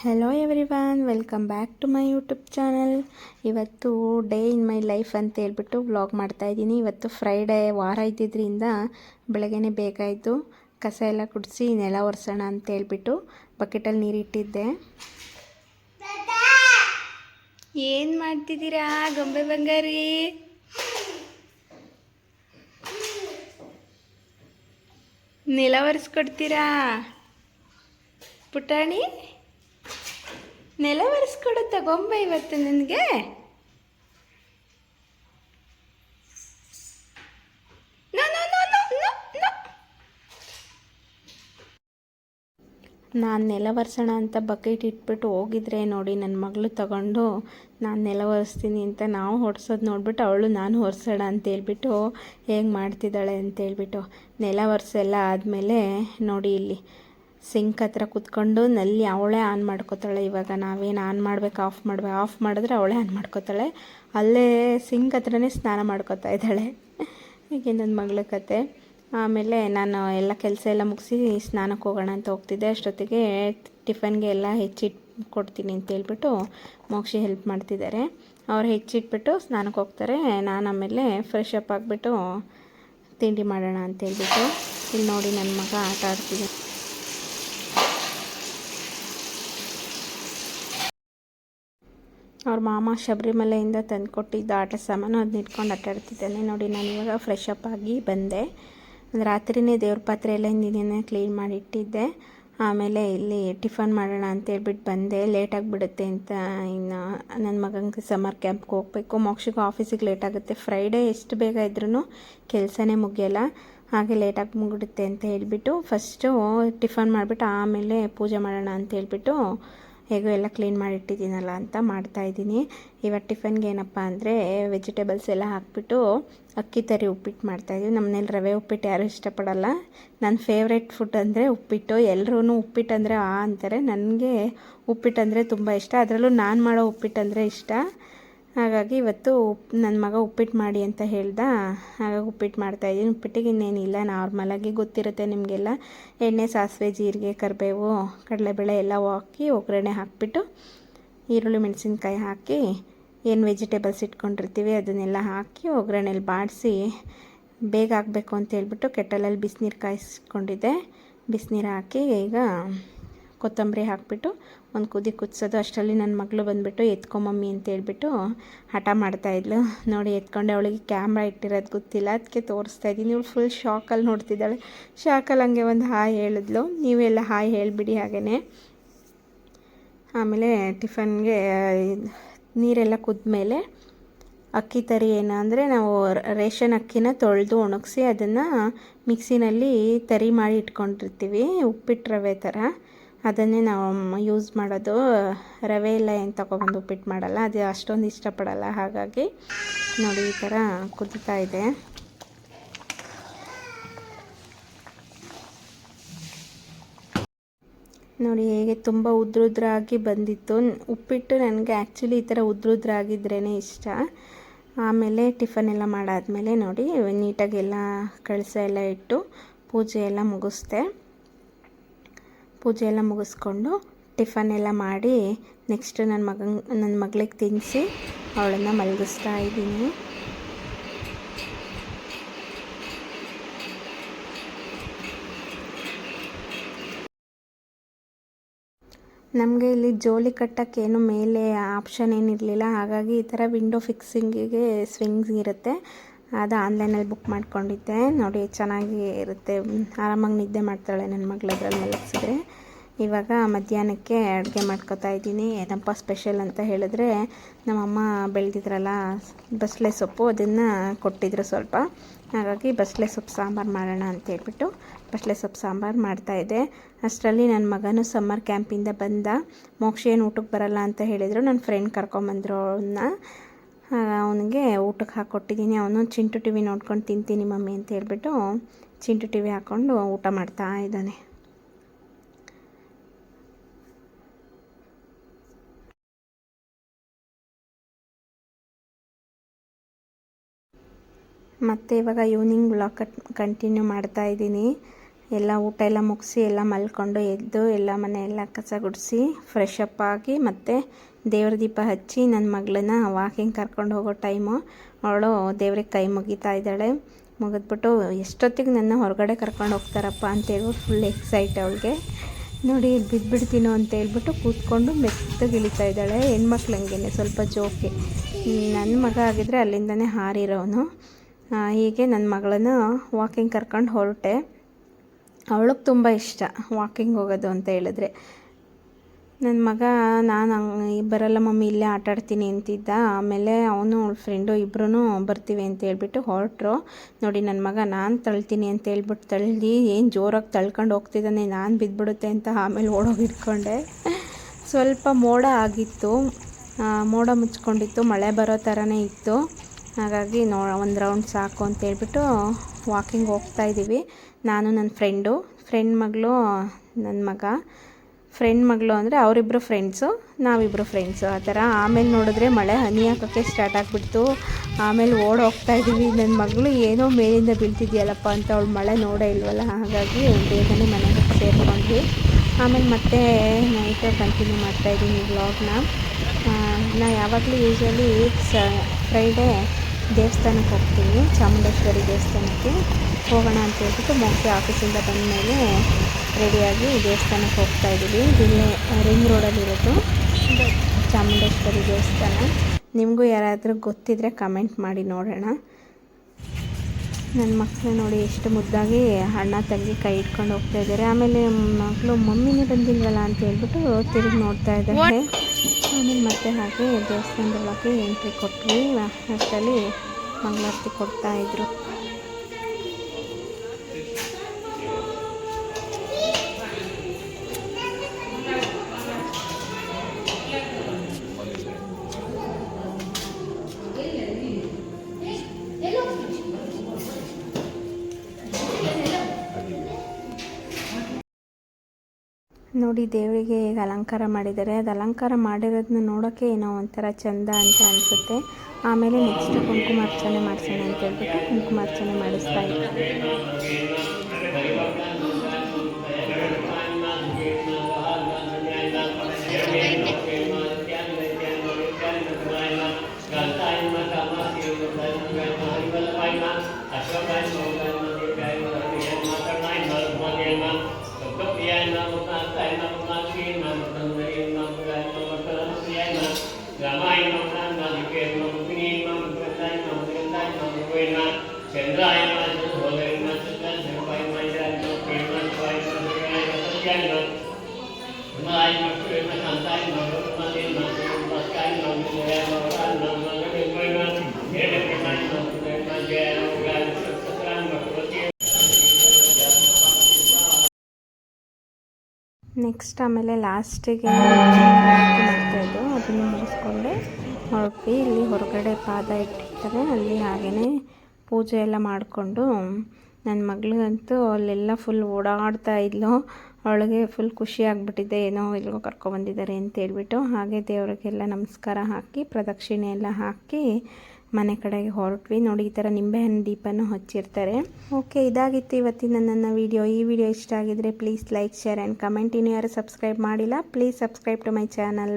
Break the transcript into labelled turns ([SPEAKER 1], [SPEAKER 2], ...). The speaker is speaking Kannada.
[SPEAKER 1] Hello every welcome back to my YouTube channel ಇವತ್ತು ಡೇ ಇನ್ ಮೈ ಲೈಫ್ ಅಂತ ಹೇಳ್ಬಿಟ್ಟು ವ್ಲಾಗ್ ಮಾಡ್ತಾಯಿದ್ದೀನಿ ಇವತ್ತು ಫ್ರೈಡೇ ವಾರ ಇದ್ದಿದ್ದರಿಂದ ಬೆಳಗ್ಗೆ ಬೇಕಾಯಿತು. ಕಸ ಎಲ್ಲ ಕುಡಿಸಿ ನೆಲ ಒರೆಸೋಣ ಅಂತ ಹೇಳ್ಬಿಟ್ಟು ಬಕೆಟಲ್ಲಿ ನೀರಿಟ್ಟಿದ್ದೆ ಏನು ಮಾಡ್ತಿದ್ದೀರಾ, ಗೊಂಬೆ ಬಂಗಾರಿ? ನೆಲ ಒರೆಸ್ಕೊಡ್ತೀರಾ? ಪುಟಾಣಿ? ನೆಲ ಒರೆಸ್ಕೊಡುತ್ತ ಗೊಂಬೆ ಇವತ್ತು ನನಗೆ? ನಾನು ನೆಲ ಒರೆಸೋಣ ಅಂತ ಬಕೆಟ್ ಇಟ್ಬಿಟ್ಟು ಹೋಗಿದ್ರೆ ನೋಡಿ ನನ್ನ ಮಗಳು ತಗೊಂಡು, ನಾನು ನೆಲ ಒರೆಸ್ತೀನಿ ಅಂತ ನಾವು ಹೊಡ್ಸೋದು ನೋಡ್ಬಿಟ್ಟು ಅವಳು ನಾನು ಒರೆಸೋಣ ಅಂತ ಹೇಳ್ಬಿಟ್ಟು, ಹೇಗೆ ಮಾಡ್ತಿದ್ದಾಳೆ ಅಂತೇಳ್ಬಿಟ್ಟು ನೆಲ ಒರೆಸೆಲ್ಲ ಆದಮೇಲೆ ನೋಡಿ ಇಲ್ಲಿ. ಸಿಂಕ್ ಹತ್ರ ಕುತ್ಕೊಂಡು ನಲ್ಲಿ ಅವಳೇ ಆನ್ ಮಾಡ್ಕೋತಾಳೆ. ಇವಾಗ ನಾವೇನು ಆನ್ ಮಾಡ್ಬೇಕು ಆಫ್ ಮಾಡ್ಬೇಕು ಆಫ್ ಮಾಡಿದ್ರೆ ಅವಳೇ ಆನ್ ಮಾಡ್ಕೋತಾಳೆ. ಅಲ್ಲೇ ಸಿಂಕ್ ಹತ್ರನೇ ಸ್ನಾನ ಮಾಡ್ಕೋತಾ ಇದ್ದಾಳೆ. ಹೀಗೆ ನನ್ನ ಮಗಳ ಕತೆ. ಆಮೇಲೆ ನಾನು ಎಲ್ಲ ಕೆಲಸ ಎಲ್ಲ ಮುಗಿಸಿ ಸ್ನಾನಕ್ಕೆ ಹೋಗೋಣ ಅಂತ ಹೋಗ್ತಿದ್ದೆ. ಅಷ್ಟೊತ್ತಿಗೆ ಟಿಫನ್ಗೆ ಎಲ್ಲ ಹೆಚ್ಚಿಟ್ಟು ಕೊಡ್ತೀನಿ ಅಂತ ಹೇಳ್ಬಿಟ್ಟು ಮೋಕ್ಷಿ ಹೆಲ್ಪ್ ಮಾಡ್ತಿದ್ದಾರೆ. ಅವ್ರು ಹೆಚ್ಚಿಟ್ಬಿಟ್ಟು ಸ್ನಾನಕ್ಕೆ ಹೋಗ್ತಾರೆ. ನಾನು ಆಮೇಲೆ ಫ್ರೆಶ್ ಅಪ್ ಆಗಿಬಿಟ್ಟು ತಿಂಡಿ ಮಾಡೋಣ ಅಂತ ಹೇಳ್ಬಿಟ್ಟು. ಇಲ್ಲಿ ನೋಡಿ ನನ್ನ ಮಗ ಆಟ ಆಡ್ತಿದ್ದೆ ಅವ್ರ ಮಾಮ ಶಬರಿಮಲೆಯಿಂದ ತಂದುಕೊಟ್ಟಿದ್ದ ಆಟ ಸಾಮಾನು ಅದನ್ನ ಇಟ್ಕೊಂಡು ಆಟ ಆಡ್ತಿದ್ದಾನೆ ನೋಡಿ, ನಾನು ಇವಾಗ ಫ್ರೆಶ್ ಅಪ್ ಆಗಿ ಬಂದೆ. ರಾತ್ರಿನೇ ದೇವ್ರ ಪಾತ್ರೆ ಎಲ್ಲ ಹಿಂದಿನೇ ಕ್ಲೀನ್ ಮಾಡಿಟ್ಟಿದ್ದೆ. ಆಮೇಲೆ ಇಲ್ಲಿ ಟಿಫನ್ ಮಾಡೋಣ ಅಂತ ಹೇಳ್ಬಿಟ್ಟು ಬಂದೆ. ಲೇಟಾಗಿಬಿಡುತ್ತೆ ಅಂತ ಇನ್ನು ನನ್ನ ಮಗನಿಗೆ ಸಮ್ಮರ್ ಕ್ಯಾಂಪ್ಗೆ ಹೋಗಬೇಕು. ಮೋಕ್ಷಿಗೆ ಆಫೀಸಿಗೆ ಲೇಟ್ ಆಗುತ್ತೆ. ಫ್ರೈಡೇ ಎಷ್ಟು ಬೇಗ ಇದ್ರೂ ಕೆಲಸನೇ ಮುಗಿಯಲ್ಲ. ಹಾಗೆ ಲೇಟಾಗಿ ಮುಗಿಡುತ್ತೆ ಅಂತ ಹೇಳಿಬಿಟ್ಟು ಫಸ್ಟು ಟಿಫನ್ ಮಾಡಿಬಿಟ್ಟು ಆಮೇಲೆ ಪೂಜೆ ಮಾಡೋಣ ಅಂತ ಹೇಳ್ಬಿಟ್ಟು ಹೇಗೋ ಎಲ್ಲ ಕ್ಲೀನ್ ಮಾಡಿ ಇಟ್ಟಿದ್ದೀನಲ್ಲ ಅಂತ ಮಾಡ್ತಾಯಿದ್ದೀನಿ ಇವತ್ತು ಟಿಫನ್ಗೆ ಏನಪ್ಪ ಅಂದರೆ ವೆಜಿಟೇಬಲ್ಸ್ ಎಲ್ಲ ಹಾಕ್ಬಿಟ್ಟು ಅಕ್ಕಿ ತರಿ ಉಪ್ಪಿಟ್ಟು ಮಾಡ್ತಾಯಿದ್ದೀವಿ ನಮ್ಮನೇಲಿ ರವೆ ಉಪ್ಪಿಟ್ಟು ಯಾರೂ ಇಷ್ಟಪಡಲ್ಲ. ನನ್ನ ಫೇವ್ರೆಟ್ ಫುಡ್ ಅಂದರೆ ಉಪ್ಪಿಟ್ಟು. ಎಲ್ಲರೂ ಉಪ್ಪಿಟ್ಟು ಅಂದರೆ ಆ ಅಂತಾರೆ. ನನಗೆ ಉಪ್ಪಿಟ್ಟು ಅಂದರೆ ತುಂಬ ಇಷ್ಟ. ಅದರಲ್ಲೂ ನಾನು ಮಾಡೋ ಉಪ್ಪಿಟ್ಟು ಅಂದರೆ ಇಷ್ಟ. ಹಾಗಾಗಿ ಇವತ್ತು ಉಪ್ ನನ್ನ ಮಗ ಉಪ್ಪಿಟ್ಟು ಮಾಡಿ ಅಂತ ಹೇಳ್ದ. ಹಾಗಾಗಿ ಉಪ್ಪಿಟ್ಟು ಮಾಡ್ತಾಯಿದ್ದೀನಿ ಉಪ್ಪಿಟ್ಟಿಗೆ ಇನ್ನೇನಿಲ್ಲ. ನಾರ್ಮಲಾಗಿ ಗೊತ್ತಿರುತ್ತೆ ನಿಮಗೆಲ್ಲ. ಎಣ್ಣೆ, ಸಾಸಿವೆ, ಜೀರಿಗೆ, ಕರಿಬೇವು, ಕಡಲೆಬೇಳೆ ಎಲ್ಲ ಹಾಕಿ ಒಗ್ಗರಣೆ ಹಾಕಿಬಿಟ್ಟು ಈರುಳ್ಳಿ, ಮೆಣಸಿನ್ಕಾಯಿ ಹಾಕಿ ಏನು ವೆಜಿಟೇಬಲ್ಸ್ ಇಟ್ಕೊಂಡಿರ್ತೀವಿ ಅದನ್ನೆಲ್ಲ ಹಾಕಿ ಒಗ್ಗರಣೆಲಿ ಬಾಡಿಸಿ ಬೇಗ ಆಗಬೇಕು ಅಂತ ಹೇಳ್ಬಿಟ್ಟು ಕೆಟ್ಟಲಲ್ಲಿ ಬಿಸಿನೀರು ಕಾಯಿಸ್ಕೊಂಡಿದ್ದೆ. ಬಿಸಿನೀರು ಹಾಕಿ ಈಗ ಕೊತ್ತಂಬರಿ ಹಾಕಿಬಿಟ್ಟು ಒಂದು ಕುದಿ ಕುದಿಸೋದು. ಅಷ್ಟರಲ್ಲಿ ನನ್ನ ಮಗಳು ಬಂದುಬಿಟ್ಟು ಎತ್ಕೊಂಬಮ್ಮಿ ಅಂತ ಹೇಳ್ಬಿಟ್ಟು ಹಠ ಮಾಡ್ತಾಯಿದ್ಲು ನೋಡಿ, ಎತ್ಕೊಂಡೆ ಅವಳಿಗೆ ಕ್ಯಾಮ್ರಾ ಇಟ್ಟಿರೋದು ಗೊತ್ತಿಲ್ಲ. ಅದಕ್ಕೆ ತೋರಿಸ್ತಾ ಇದ್ದೀನಿ. ಇವಳು ಫುಲ್ ಶಾಕಲ್ಲಿ ನೋಡ್ತಿದ್ದಾಳೆ. ಶಾಕಲ್ಲಿ ಹಂಗೆ ಒಂದು ಹಾಯ್ ಹೇಳಿದ್ಲು. ನೀವೆಲ್ಲ ಹಾಯ್ ಹೇಳಿಬಿಡಿ ಹಾಗೇ ಆಮೇಲೆ ಟಿಫನ್ಗೆ, ನೀರೆಲ್ಲ ಕುದ್ಮೇಲೆ ಅಕ್ಕಿ ತರಿ ಏನು ಅಂದರೆ ನಾವು ರೇಷನ್ ಅಕ್ಕಿನ ತೊಳೆದು ಒಣಗಿಸಿ ಅದನ್ನು ಮಿಕ್ಸಿನಲ್ಲಿ ತರಿ ಮಾಡಿ ಇಟ್ಕೊಂಡಿರ್ತೀವಿ. ಉಪ್ಪಿಟ್ಟು ರವೆ ಥರ ಅದನ್ನೇ ನಾವು ಯೂಸ್ ಮಾಡೋದು. ರವೆ ಎಲ್ಲ ಏನು ತೊಗೊಬಂದು ಉಪ್ಪಿಟ್ಟು ಮಾಡಲ್ಲ. ಅದು ಅಷ್ಟೊಂದು ಇಷ್ಟಪಡಲ್ಲ. ಹಾಗಾಗಿ ನೋಡಿ ಈ ಥರ ಕುದಿತಾ ಇದೆ. ನೋಡಿ ಹೇಗೆ ತುಂಬ ಉದ್ರುದ್ರಾಗಿ ಬಂದಿತ್ತು. ಉಪ್ಪಿಟ್ಟು ನನಗೆ ಆ್ಯಕ್ಚುಲಿ ಈ ಥರ ಉದ್ರುದ್ರಾಗಿದ್ರೇ ಇಷ್ಟ. ಆಮೇಲೆ ಟಿಫನ್ ಎಲ್ಲ ಮಾಡಾದಮೇಲೆ ನೋಡಿ ನೀಟಾಗೆಲ್ಲ ಕಳಸ ಎಲ್ಲ ಇಟ್ಟು ಪೂಜೆ ಎಲ್ಲ ಮುಗಿಸ್ದೆ. ಪೂಜೆ ಎಲ್ಲ ಮುಗಿಸ್ಕೊಂಡು ಟಿಫನ್ ಎಲ್ಲ ಮಾಡಿ ನೆಕ್ಸ್ಟ್ ನನ್ನ ಮಗನ, ನನ್ನ ಮಗಳಿಗೆ ತಿನ್ನಿಸಿ ಅವಳನ್ನು ಮಲಗಿಸ್ತಾ ಇದ್ದೀನಿ. ನಮಗೆ ಇಲ್ಲಿ ಜೋಲಿ ಕಟ್ಟೋಕ್ಕೇನು ಮೇಲೆ ಆಪ್ಷನ್ ಏನಿರಲಿಲ್ಲ. ಹಾಗಾಗಿ ಈ ಥರ ವಿಂಡೋ ಫಿಕ್ಸಿಂಗಿಗೆ ಸ್ವಿಂಗ್ಸ್ ಇರುತ್ತೆ. ಅದು ಆನ್ಲೈನಲ್ಲಿ ಬುಕ್ ಮಾಡ್ಕೊಂಡಿದ್ದೆ. ನೋಡಿ, ಚೆನ್ನಾಗಿ ಇರುತ್ತೆ. ಆರಾಮಾಗಿ ನಿದ್ದೆ ಮಾಡ್ತಾಳೆ ನನ್ನ ಮಗಳು ಅದ್ರಲ್ಲಿ ಮಲಗಿಸಿದ್ರೆ. ಇವಾಗ ಮಧ್ಯಾಹ್ನಕ್ಕೆ ಅಡುಗೆ ಮಾಡ್ಕೊತಾ ಇದ್ದೀನಿ. ಏನಪ್ಪ ಸ್ಪೆಷಲ್ ಅಂತ ಹೇಳಿದ್ರೆ, ನಮ್ಮಮ್ಮ ಬೆಳೆದಿದ್ರಲ್ಲ ಬಸಳೆ ಸೊಪ್ಪು, ಅದನ್ನು ಕೊಟ್ಟಿದ್ರು ಸ್ವಲ್ಪ. ಹಾಗಾಗಿ ಬಸಳೆ ಸೊಪ್ಪು ಸಾಂಬಾರು ಮಾಡೋಣ ಅಂತ ಹೇಳ್ಬಿಟ್ಟು ಬಸಳೆ ಸೊಪ್ಪು ಸಾಂಬಾರು ಮಾಡ್ತಾಯಿದ್ದೆ ಅಷ್ಟರಲ್ಲಿ ನನ್ನ ಮಗನೂ ಸಮ್ಮರ್ ಕ್ಯಾಂಪಿಂದ ಬಂದ, ಮೋಕ್ಷ ಏನು ಊಟಕ್ಕೆ ಬರಲ್ಲ ಅಂತ ಹೇಳಿದರು. ನನ್ನ ಫ್ರೆಂಡ್ ಕರ್ಕೊಂಬಂದರು ಅವನ್ನ ಅವನಿಗೆ ಊಟಕ್ಕೆ ಹಾಕ್ಕೊಟ್ಟಿದ್ದೀನಿ ಅವನು ಚಿಂಟು ಟಿ ವಿ ನೋಡ್ಕೊಂಡು ತಿಂತೀನಿ ಮಮ್ಮಿ ಅಂತ ಹೇಳ್ಬಿಟ್ಟು ಚಿಂಟು ಟಿ ವಿ ಹಾಕ್ಕೊಂಡು ಊಟ ಮಾಡ್ತಾ ಇದ್ದಾನೆ. ಮತ್ತು ಇವಾಗ ಈವ್ನಿಂಗ್ ಬ್ಲಾಗ್ ಕಟ್ ಕಂಟಿನ್ಯೂ ಮಾಡ್ತಾ ಇದ್ದೀನಿ. ಎಲ್ಲ ಊಟ ಎಲ್ಲ ಮುಗಿಸಿ ಎಲ್ಲ ಮಲ್ಕೊಂಡು ಎದ್ದು ಎಲ್ಲ ಮನೆ ಎಲ್ಲ ಕಸ ಗುಡಿಸಿ ಫ್ರೆಶ್ ಅಪ್ ಆಗಿ ಮತ್ತು ದೇವ್ರ ದೀಪ ಹಚ್ಚಿ ನನ್ನ ಮಗಳನ್ನ ವಾಕಿಂಗ್ ಕರ್ಕೊಂಡು ಹೋಗೋ ಟೈಮು ಅವಳು ದೇವ್ರಿಗೆ ಕೈ ಮುಗಿತಾ ಇದ್ದಾಳೆ. ಮುಗಿದ್ಬಿಟ್ಟು ಎಷ್ಟೊತ್ತಿಗೆ ನನ್ನ ಹೊರಗಡೆ ಕರ್ಕೊಂಡು ಹೋಗ್ತಾರಪ್ಪ ಅಂತೇಳ್ಬಿಟ್ಟು ಫುಲ್ ಎಕ್ಸೈಟ್ ಅವಳಿಗೆ. ನೋಡಿ ಬಿದ್ದುಬಿಡ್ತೀನೋ ಅಂತ ಹೇಳ್ಬಿಟ್ಟು ಕೂತ್ಕೊಂಡು ಮೆತ್ತಗೆ ಇಳಿತಾ ಇದ್ದಾಳೆ. ಹೆಣ್ಮಕ್ಳು ಹಂಗೇನೆ, ಸ್ವಲ್ಪ ಜೋಕೆ. ನನ್ನ ಮಗ ಆಗಿದ್ರೆ ಅಲ್ಲಿಂದನೇ ಹಾರಿರೋನು. ಹೀಗೆ ನನ್ನ ಮಗಳನ್ನು ವಾಕಿಂಗ್ ಕರ್ಕೊಂಡು ಹೊರಟೆ. ಅವಳಿಗೆ ತುಂಬ ಇಷ್ಟ ವಾಕಿಂಗ್ ಹೋಗೋದು ಅಂತ ಹೇಳಿದ್ರೆ. ನನ್ನ ಮಗ, ನಾನು ಹಂಗೆ ಬರಲ್ಲ ಮಮ್ಮಿ ಇಲ್ಲೇ ಆಟಾಡ್ತೀನಿ ಅಂತಿದ್ದ. ಆಮೇಲೆ ಅವನು, ಅವಳ ಫ್ರೆಂಡು ಇಬ್ಬರೂ ಬರ್ತೀವಿ ಅಂತ ಹೇಳ್ಬಿಟ್ಟು ಹೊರಟ್ರು. ನೋಡಿ ನನ್ನ ಮಗ, ನಾನು ತಳ್ತೀನಿ ಅಂತ ಹೇಳ್ಬಿಟ್ಟು ತಳ್ಳಿ ಏನು ಜೋರಾಗಿ ತಳ್ಕೊಂಡು ಹೋಗ್ತಿದ್ದಾನೆ, ನಾನು ಬಿದ್ದುಬಿಡುತ್ತೆ ಅಂತ ಆಮೇಲೆ ಓಡೋಗಿ ಇಟ್ಕೊಂಡೆ ಸ್ವಲ್ಪ ಮೋಡ ಆಗಿತ್ತು. ಮೋಡ ಮುಚ್ಕೊಂಡಿತ್ತು, ಮಳೆ ಬರೋ ಥರನೇ ಇತ್ತು. ಹಾಗಾಗಿ ನೋ, ಒಂದು ರೌಂಡ್ ಸಾಕು ಅಂತ ಹೇಳ್ಬಿಟ್ಟು ವಾಕಿಂಗ್ ಹೋಗ್ತಾ ಇದ್ದೀವಿ. ನಾನು ನನ್ನ ಫ್ರೆಂಡು, ಫ್ರೆಂಡ್ ಮಗಳು, ನನ್ನ ಮಗ. ಫ್ರೆಂಡ್ ಮಗಳು ಅಂದರೆ ಅವರಿಬ್ಬರು ಫ್ರೆಂಡ್ಸು ನಾವಿಬ್ಬರು ಫ್ರೆಂಡ್ಸು. ಆ ಥರ ಆಮೇಲೆ ನೋಡಿದ್ರೆ ಮಳೆ ಹನಿ ಹಾಕೋಕ್ಕೆ ಸ್ಟಾರ್ಟ್ ಆಗಿಬಿಡ್ತು. ಆಮೇಲೆ ಓಡ್ ಹೋಗ್ತಾ ಇದ್ದೀವಿ. ನನ್ನ ಮಗಳು ಏನೋ ಮೇಲಿಂದ ಬೀಳ್ತಿದ್ಯಲ್ಲಪ್ಪ ಅಂತ ಅವಳು ಮಳೆ ನೋಡೇ ಇಲ್ವಲ್ಲ? ಹಾಗಾಗಿ ಬೇಗನೆ ಮನೆಗೆ ಸೇರಿಕೊಂಡ್ವಿ. ಆಮೇಲೆ ಮತ್ತೆ ನೈಟ್ ಕಂಟಿನ್ಯೂ ಮಾಡ್ತಾಯಿದ್ದೀನಿ ವ್ಲಾಗ್ನ ನಾ. ಯಾವಾಗಲೂ ಯೂಶ್ವಲಿ ಸ ಫ್ರೈಡೇ ದೇವಸ್ಥಾನಕ್ಕೆ ಹೋಗ್ತೀನಿ ಚಾಮುಂಡೇಶ್ವರಿ ದೇವಸ್ಥಾನಕ್ಕೆ ಹೋಗೋಣ ಅಂತ ಹೇಳ್ಬಿಟ್ಟು ಮೊಕ್ಕೆ ಆಫೀಸಿಂದ ಬಂದ ಮೇಲೆ ರೆಡಿಯಾಗಿ ದೇವಸ್ಥಾನಕ್ಕೆ ಹೋಗ್ತಾ ಇದ್ದೀವಿ. ಇಲ್ಲೇ ರಿಂಗ್ ರೋಡಲ್ಲಿರೋದು ಚಾಮುಂಡೇಶ್ವರಿ ದೇವಸ್ಥಾನ. ನಿಮಗೂ ಯಾರಾದರೂ ಗೊತ್ತಿದ್ದರೆ ಕಮೆಂಟ್ ಮಾಡಿ ನೋಡೋಣ. ನನ್ನ ಮಕ್ಕಳು ನೋಡಿ ಎಷ್ಟು ಮುದ್ದಾಗಿ ಅಣ್ಣ ತಂಗಿ ಕೈ ಇಟ್ಕೊಂಡು ಹೋಗ್ತಾ ಇದ್ದಾರೆ. ಆಮೇಲೆ ಮಕ್ಕಳು ಮಮ್ಮಿನೇ ಬಂದಿಲ್ವಲ್ಲ ಅಂತ ಹೇಳ್ಬಿಟ್ಟು ತಿರುಗಿ ನೋಡ್ತಾ ಇದ್ದಾರೆ. ಆಮೇಲೆ ಮತ್ತೆ ಹಾಗೆ ದೇವಸ್ಥಾನದೊಳಗೆ ಎಂಟ್ರಿ ಕೊಟ್ವಿ. ಅಷ್ಟರಲ್ಲಿ ಮಂಗಳಾರತಿ ಕೊಡ್ತಾ ನೋಡಿ ದೇವರಿಗೆ ಹೇಗೆ ಅಲಂಕಾರ ಮಾಡಿದ್ದಾರೆ. ಅದು ಅಲಂಕಾರ ಮಾಡಿರೋದನ್ನ ನೋಡೋಕ್ಕೆ ಏನೋ ಒಂಥರ ಚಂದ ಅಂತ ಅನಿಸುತ್ತೆ. ಆಮೇಲೆ ನೆಕ್ಸ್ಟ್ ಕುಂಕುಮಾರ್ಚನೆ ಮಾಡ್ಸೋಣ ಅಂತ ಹೇಳ್ಬಿಟ್ಟು ಕುಂಕುಮಾರ್ಚನೆ ಮಾಡಿಸ್ತಾ ಇದ್ವಿ ನೆಕ್ಸ್ಟ್ ಆಮೇಲೆ ಲಾಸ್ಟಿಗೆ ಮಾಡ್ತಾಯಿದ್ದು ಅದನ್ನು ಮುಗಿಸ್ಕೊಂಡೆ ಹೊರಟ್ವಿ. ಇಲ್ಲಿ ಹೊರಗಡೆ ಪಾದ ಇಟ್ಟಿರ್ತಾರೆ, ಅಲ್ಲಿ ಹಾಗೆಯೇ ಪೂಜೆ ಎಲ್ಲ ಮಾಡಿಕೊಂಡು. ನನ್ನ ಮಗಳಿಗಂತೂ ಅಲ್ಲೆಲ್ಲ ಫುಲ್ ಓಡಾಡ್ತಾ ಇದ್ಲು. ಅವಳಿಗೆ ಫುಲ್ ಖುಷಿ ಆಗಿಬಿಟ್ಟಿದೆ, ಏನೋ ಎಲ್ಲಿಗೋ ಅಂತ ಹೇಳ್ಬಿಟ್ಟು, ಹಾಗೆ ದೇವರಿಗೆಲ್ಲ ನಮಸ್ಕಾರ ಹಾಕಿ, ಪ್ರದಕ್ಷಿಣೆ ಎಲ್ಲ ಹಾಕಿ ಮನೆ ಕಡೆಗೆ ಹೊರಟ್ವಿ. ನೋಡಿ, ಈ ಥರ ನಿಂಬೆಹಣ್ಣು ದೀಪನ ಹಚ್ಚಿರ್ತಾರೆ. ಓಕೆ ಇದಾಗಿತ್ತು ಇವತ್ತಿನ ನನ್ನ ವಿಡಿಯೋ ಈ ವಿಡಿಯೋ ಇಷ್ಟ ಆಗಿದ್ರೆ please like share and comment ಇನ್ನು ಯಾರು ಸಬ್ಸ್ಕ್ರೈಬ್ ಮಾಡಿಲ್ಲ please subscribe to my channel